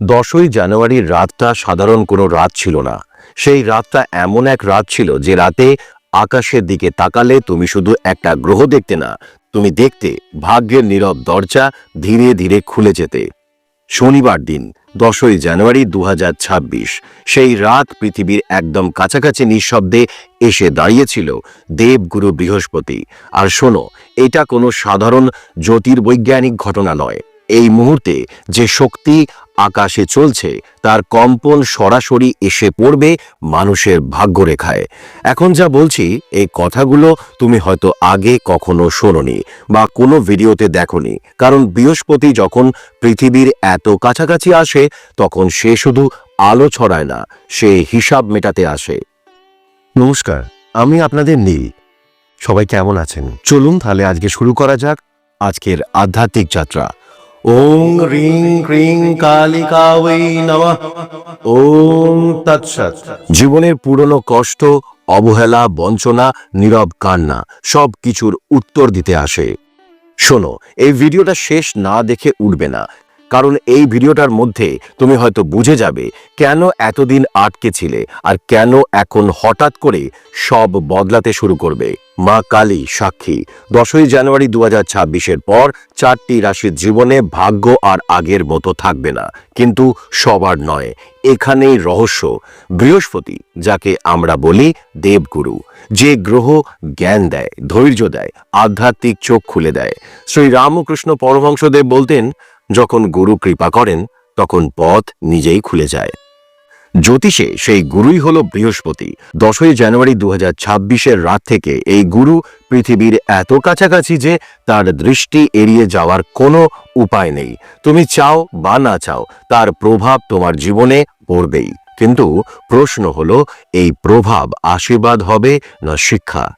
দশই জানুয়ারির রাতটা সাধারণ কোনো রাত ছিল না। সেই রাতটা এমন এক রাত ছিল যে রাতে আকাশের দিকে তাকালে তুমি শুধু একটা গ্রহ দেখতে না, তুমি দেখতে ভাগ্যের নীরব দরজা ধীরে ধীরে খুলে যেতে। শনিবার দিন, দশই জানুয়ারি দু হাজার ছাব্বিশ, সেই রাত পৃথিবীর একদম কাছাকাছি নিঃশব্দে এসে দাঁড়িয়েছিল দেবগুরু বৃহস্পতি। আর শোনো, এটা কোনো সাধারণ জ্যোতির্বৈজ্ঞানিক ঘটনা নয়। এই মুহূর্তে যে শক্তি আকাশে চলছে, তার কম্পন সরাসরি এসে পড়বে মানুষের ভাগ্যরেখায়। এখন যা বলছি, এই কথাগুলো তুমি হয়তো আগে কখনো শোনোনি বা কোনো ভিডিওতে দেখোনি। কারণ বৃহস্পতি যখন পৃথিবীর এত কাছাকাছি আসে, তখন সে শুধু আলো ছড়ায় না, সে হিসাব মেটাতে আসে। নমস্কার, আমি আপনাদের নীল। সবাই কেমন আছেন? চলুন তাহলে আজকে শুরু করা যাক আজকের আধ্যাত্মিক যাত্রা। ওং রিং ক্রিং কালিকা ওই নমঃ ওম তৎসৎ জীবনের পুরনো কষ্ট, অবহেলা, বঞ্চনা, নীরব কান্না, সব কিছুর উত্তর দিতে আসে। শোনো, এই ভিডিওটা শেষ না দেখে উঠবে না। কারণ এই ভিডিওটার মধ্যে তুমি হয়তো বুঝে যাবে কেন এতদিন আটকে ছিলে আর কেন এখন হঠাৎ করে সব বদলাতে শুরু করবে। মা কালী সাক্ষী, দশই জানুয়ারি দু ছাব্বিশের পর চারটি রাশির জীবনে ভাগ্য আর আগের মতো থাকবে না। কিন্তু সবার নয়, এখানেই রহস্য। বৃহস্পতি, যাকে আমরা বলি দেবগুরু, যে গ্রহ জ্ঞান দেয়, ধৈর্য দেয়, আধ্যাত্মিক চোখ খুলে দেয়। শ্রী রামকৃষ্ণ পরমহংসদেব বলতেন যখন গুরু কৃপা করেন, তখন পথ নিজেই খুলে যায়। জ্যোতিষে সেই গুরুই হল বৃহস্পতি। দশই জানুয়ারি দু ছাব্বিশের রাত থেকে এই গুরু পৃথিবীর এত কাছাকাছি যে তার দৃষ্টি এড়িয়ে যাওয়ার কোনো উপায় নেই। তুমি চাও বা না চাও, তার প্রভাব তোমার জীবনে পড়বেই। কিন্তু প্রশ্ন হলো, এই প্রভাব আশীর্বাদ হবে না শিক্ষা?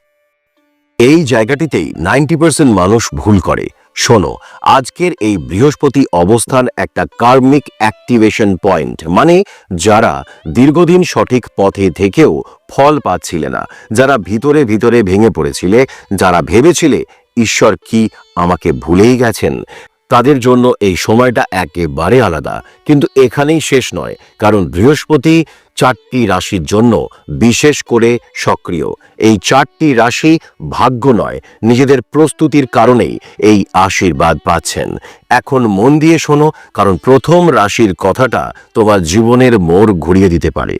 এই জায়গাটিতেই নাইনটি পার্সেন্ট মানুষ ভুল করে। শোনো, আজকের এই বৃহস্পতি অবস্থান একটা কার্মিক অ্যাক্টিভেশন পয়েন্ট মানে যারা দীর্ঘদিন সঠিক পথে থেকেও ফল পাচ্ছিলে না, যারা ভিতরে ভিতরে ভেঙে পড়েছিলে, যারা ভেবেছিলে, ঈশ্বর কি আমাকে ভুলেই গেছেন? তাদের জন্য এই সময়টা একেবারে আলাদা। কিন্তু এখানেই শেষ নয়, কারণ বৃহস্পতি চারটি রাশির জন্য বিশেষ করে সক্রিয়। এই চারটি রাশি ভাগ্য নয়, নিজেদের প্রস্তুতির কারণেই এই আশীর্বাদ পাচ্ছেন। এখন মন দিয়ে শোনো, কারণ প্রথম রাশির কথাটা তোমার জীবনের মোড় ঘুরিয়ে দিতে পারে।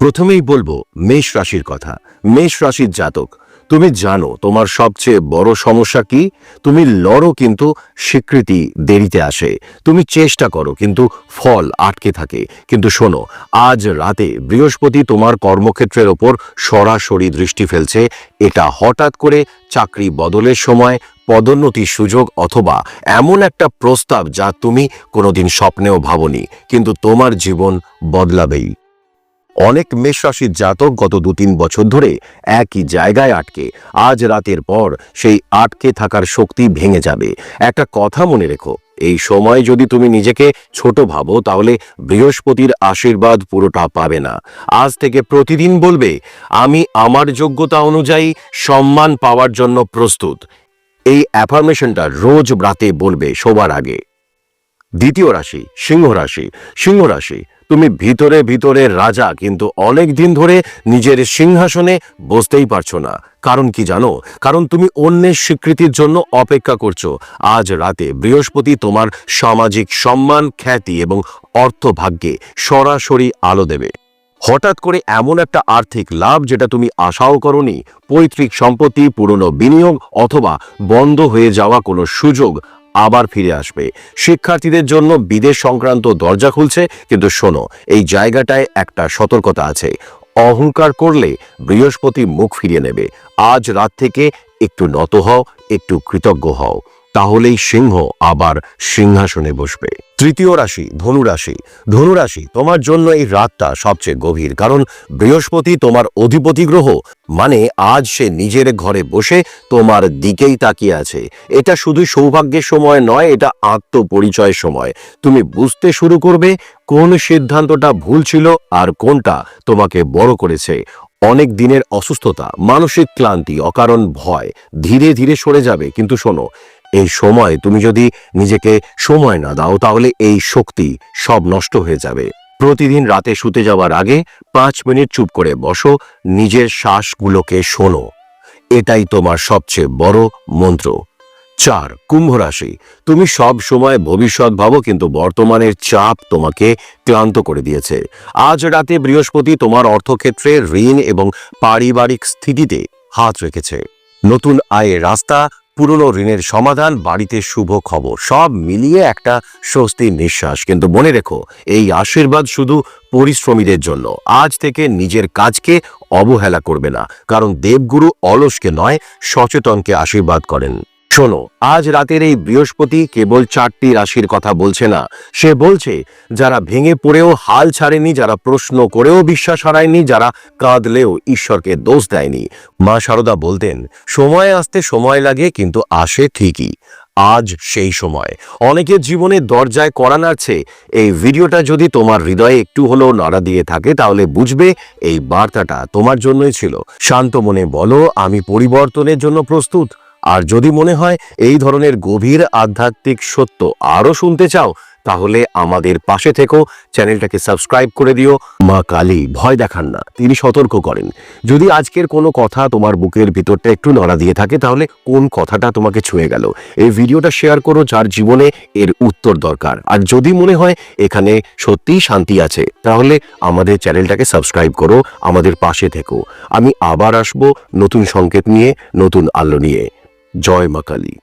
প্রথমেই বলব, মেষ রাশির কথা। মেষ রাশির জাতক তুমি জানো তোমার সবচেয়ে বড় সমস্যা কি? তুমি লড়ো কিন্তু স্বীকৃতি দেরিতে আসে। তুমি চেষ্টা করো কিন্তু ফল আটকে থাকে। কিন্তু শোনো, আজ রাতে বৃহস্পতি তোমার কর্মক্ষেত্রের ওপর সরাসরি দৃষ্টি ফেলছে। এটা হঠাৎ করে চাকরি বদলের সময়, পদোন্নতির সুযোগ অথবা এমন একটা প্রস্তাব যা তুমি কোনোদিন স্বপ্নেও ভাবনি। কিন্তু তোমার জীবন বদলাবেই। অনেক মেষ রাশির জাতক গত দু তিন বছর ধরে একই জায়গায় আটকে। আজ রাতের পর সেই আটকে থাকার শক্তি ভেঙে যাবে। একটা কথা মনে রেখো, এই সময় যদি তুমি নিজেকে ছোট ভাবো, তাহলে বৃহস্পতির আশীর্বাদ পুরোটা পাবে না। আজ থেকে প্রতিদিন বলবে, আমি আমার যোগ্যতা অনুযায়ী সম্মান পাওয়ার জন্য প্রস্তুত। এই অ্যাফার্মেশনটা রোজ রাতে বলবে শোবার আগে। দ্বিতীয় রাশি, সিংহ রাশি। সিংহ রাশি, তুমি ভিতরে ভিতরে রাজা, কিন্তু অনেক দিন ধরে নিজের সিংহাসনে বসতেই পারছ না। কারণ কি জানো? কারণ তুমি অন্যের স্বীকৃতির জন্য অপেক্ষা করছ। আজ রাতে বৃহস্পতি তোমার সামাজিক সম্মান, খ্যাতি এবং অর্থভাগ্যে সরাসরি আলো দেবে। হঠাৎ করে এমন একটা আর্থিক লাভ যেটা তুমি আশাও করনি, পৈতৃক সম্পত্তি, পুরনো বিনিয়োগ অথবা বন্ধ হয়ে যাওয়া কোনো সুযোগ আবার ফিরে আসবে। শিক্ষার্থীদের জন্য বিদেশ সংক্রান্ত দরজা খুলছে, কিন্তু শোনো, এই জায়গাটায় একটা সতর্কতা আছে। অহংকার করলে বৃহস্পতি মুখ ফিরিয়ে নেবে। আজ রাত থেকে একটু নত হও, একটু কৃতজ্ঞ হও। তাহলেই সিংহ আবার সিংহাসনে বসবে। তৃতীয় রাশি, ধনুরাশি। ধনুরাশি, তোমার জন্য এই রাতটা সবচেয়ে গভীর, কারণ বৃহস্পতি তোমার অধিপতি গ্রহ মানে আজ সে নিজের ঘরে বসে তোমার দিকেই তাকিয়ে আছে। এটা শুধু সৌভাগ্যের সময় নয়, এটা আত্মপরিচয়ের সময়। তুমি বুঝতে শুরু করবে কোন সিদ্ধান্তটা ভুল ছিল আর কোনটা তোমাকে বড় করেছে। অনেক দিনের অসুস্থতা, মানসিক ক্লান্তি, অকারণ ভয় ধীরে ধীরে সরে যাবে। কিন্তু শোনো এই সময় তুমি যদি নিজেকে সময় না দাও, তাহলে এই শক্তি সব নষ্ট হয়ে যাবে। প্রতিদিন রাতে শুতে যাওয়ার আগে পাঁচ মিনিট চুপ করে বসো, নিজের শ্বাসগুলোকে শোনো। এটাই তোমার সবচেয়ে বড় মন্ত্র। চার, কুম্ভ রাশি। তুমি সব সময় ভবিষ্যৎ ভাবো, কিন্তু বর্তমানের চাপ তোমাকে ক্লান্ত করে দিয়েছে। আজ রাতে বৃহস্পতি তোমার অর্থক্ষেত্রে ঋণ এবং পারিবারিক স্থিতিতে হাত রেখেছে। নতুন আয়ের রাস্তা পুরনো ঋণের সমাধান, বাড়িতে শুভ খবর, সব মিলিয়ে একটা স্বস্তির নিঃশ্বাস। কিন্তু মনে রেখো, এই আশীর্বাদ শুধু পরিশ্রমীদের জন্য। আজ থেকে নিজের কাজকে অবহেলা করবে না, কারণ দেবগুরু অলসকে নয়, সচেতনকে আশীর্বাদ করেন। শোনো, আজ রাতের এই বৃহস্পতি কেবল চারটি রাশির কথা বলছে না। সে বলছে, যারা ভেঙে পড়েও হাল ছাড়েনি, যারা প্রশ্ন করেও বিশ্বাস হারায়নি, যারা কাঁদলেও ঈশ্বরকে দোষ দেয়নি। মা সারদা বলতেন, সময় আসতে সময় লাগে, কিন্তু আসে ঠিকই। আজ সেই সময়। অনেকের জীবনে দরজায় করা নাড়ছে। এই ভিডিওটা যদি তোমার হৃদয়ে একটু হলেও নাড়া দিয়ে থাকে, তাহলে বুঝবে এই বার্তাটা তোমার জন্যই ছিল। শান্ত মনে বলো, আমি পরিবর্তনের জন্য প্রস্তুত। আর যদি মনে হয় এই ধরনের গভীর আধ্যাত্মিক সত্য আরও শুনতে চাও, তাহলে আমাদের পাশে থেকো, চ্যানেলটাকে সাবস্ক্রাইব করে দিও। মা কালী, ভয় দেখান না, তিনি সতর্ক করেন। যদি আজকের কোনো কথা তোমার বুকের ভিতরটা একটু নড়া দিয়ে থাকে, তাহলে কোন কথাটা তোমাকে ছুঁয়ে গেল? এই ভিডিওটা শেয়ার করো যার জীবনে এর উত্তর দরকার। আর যদি মনে হয় এখানে সত্যিই শান্তি আছে, তাহলে আমাদের চ্যানেলটাকে সাবস্ক্রাইব করো, আমাদের পাশে থেকো। আমি আবার আসব নতুন সংকেত নিয়ে, নতুন আলো নিয়ে। জয় মা কালী।